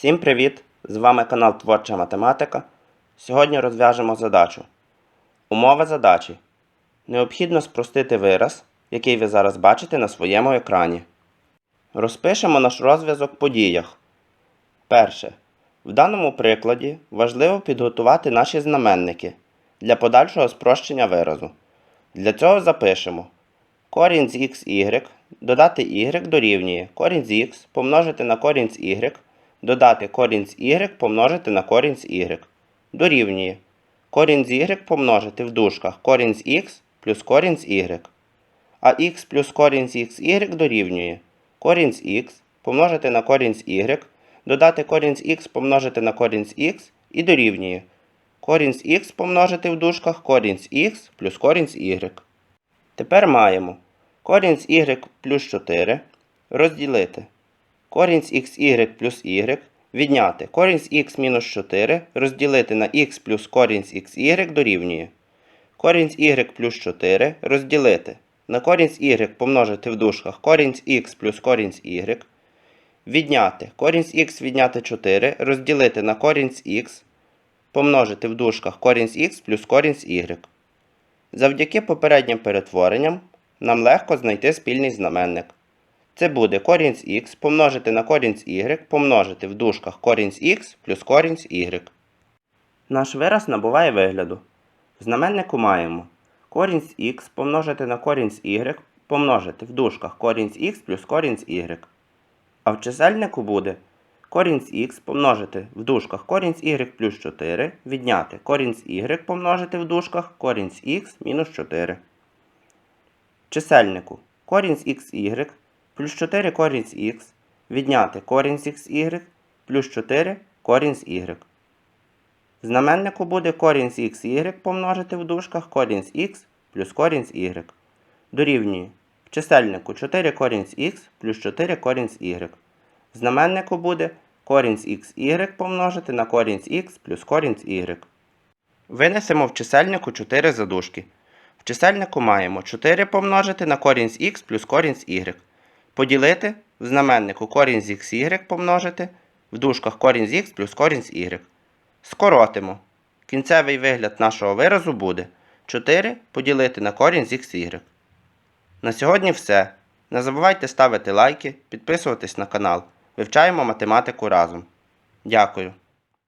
Всім привіт! З вами канал Творча Математика. Сьогодні розв'яжемо задачу. Умова задачі. Необхідно спростити вираз, який ви зараз бачите на своєму екрані. Розпишемо наш розв'язок по діях. Перше. В даному прикладі важливо підготувати наші знаменники для подальшого спрощення виразу. Для цього запишемо корінь з xy додати y дорівнює корінь з x помножити на корінь з y, додати корінь з y помножити на корінь з y. Дорівнює. Корінь з y помножити в дужках. Корінь з x плюс корінь з y. А x плюс корінь з xy дорівнює. Корінь з x помножити на корінь з y, додати корінь з x помножити на корінь з x і дорівнює. Корінь з x помножити в дужках. Корінь з x плюс корінь з y. Тепер маємо. Корінь з y плюс 4 розділити корінь з xy плюс y відняти корінь з x мінус 4 розділити на x плюс корінь з xy дорівнює корінь з y плюс 4 розділити на корінь з y помножити в дужках корінь з x плюс корінь з y відняти корінь з x відняти 4 розділити на корінь з x помножити в дужках корінь з x плюс корінь з y. Завдяки попереднім перетворенням нам легко знайти спільний знаменник. Це буде корінь з х помножити на корінь з y помножити в дужках корінь з х плюс корінь з y. Наш вираз набуває вигляду. В знаменнику маємо корінь з х помножити на корінь з y помножити в дужках корінь з х плюс корінь з y. А в чисельнику буде корінь з х помножити в дужках корінь з y плюс 4 відняти корінь з y помножити в дужках корінь з х мінус 4. Чисельнику корінь з xy плюс 4 корінь з х відняти корінь з xy плюс 4 корінь з y. В знаменнику буде корінь з xy помножити в дужках корінь з х плюс корінь з y. Дорівнює в чисельнику 4 корінь з х плюс 4 корінь з y. В знаменнику буде корінь з xy помножити на корінь з х плюс корінь з y. Винесемо в чисельнику 4 задушки. В чисельнику маємо 4 помножити на корінь з х плюс корінь з y. Поділити в знаменнику корінь з xy помножити в дужках корінь з х плюс корінь з y. Скоротимо. Кінцевий вигляд нашого виразу буде 4 поділити на корінь з xy. На сьогодні все. Не забувайте ставити лайки, підписуватись на канал. Вивчаємо математику разом. Дякую.